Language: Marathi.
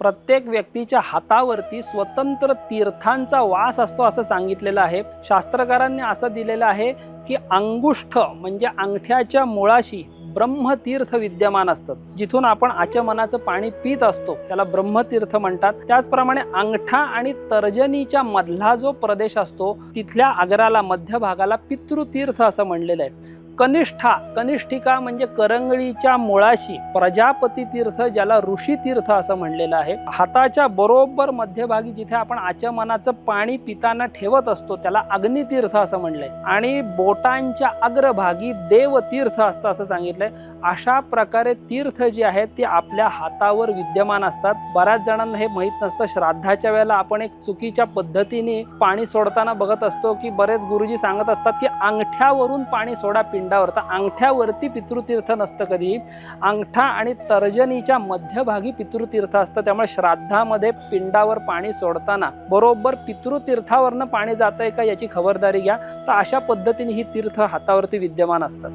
प्रत्येक व्यक्तीच्या हातावरती स्वतंत्र तीर्थांचा वास असतो असं सांगितलेलं आहे. शास्त्रकारांनी असं दिलेलं आहे की अंगुष्ठ म्हणजे अंगठ्याच्या मुळाशी ब्रह्मतीर्थ विद्यमान असतं. जिथून आपण आचमनाचं पाणी पित असतो त्याला ब्रह्मतीर्थ म्हणतात. त्याचप्रमाणे अंगठा आणि तर्जनीच्या मधला जो प्रदेश असतो तिथल्या आग्राला मध्य भागाला पितृतीर्थ असं म्हणलेलं आहे. कनिष्ठा कनिष्ठिका म्हणजे करंगळीच्या मुळाशी प्रजापती तीर्थ ज्याला ऋषी तीर्थ असं म्हणलेलं आहे. हाताच्या बरोबर मध्यभागी जिथे आपण आचमनाचं पाणी पिताना ठेवत असतो त्याला अग्नितीर्थ असं म्हणलंय. आणि बोटांच्या अग्रभागी देवतीर्थ असतं असं सांगितलंय. अशा प्रकारे तीर्थ जे आहेत ते आपल्या हातावर विद्यमान असतात. बऱ्याच जणांना हे माहीत नसतं. श्राद्धाच्या वेळेला आपण एक चुकीच्या पद्धतीने पाणी सोडताना बघत असतो की बरेच गुरुजी सांगत असतात की अंगठ्यावरून पाणी सोडा पिंडावर तर अंगठ्यावरती पितृतीर्थ नसतं कधी. अंगठा आणि तर्जनीच्या मध्यभागी पितृतीर्थ असतं. त्यामुळे श्राद्धामध्ये पिंडावर पाणी सोडताना. बरोबर पितृतीर्थावरनं पाणी जातंय का याची खबरदारी घ्या. तर अशा पद्धतीने ही तीर्थ हातावरती विद्यमान असतात.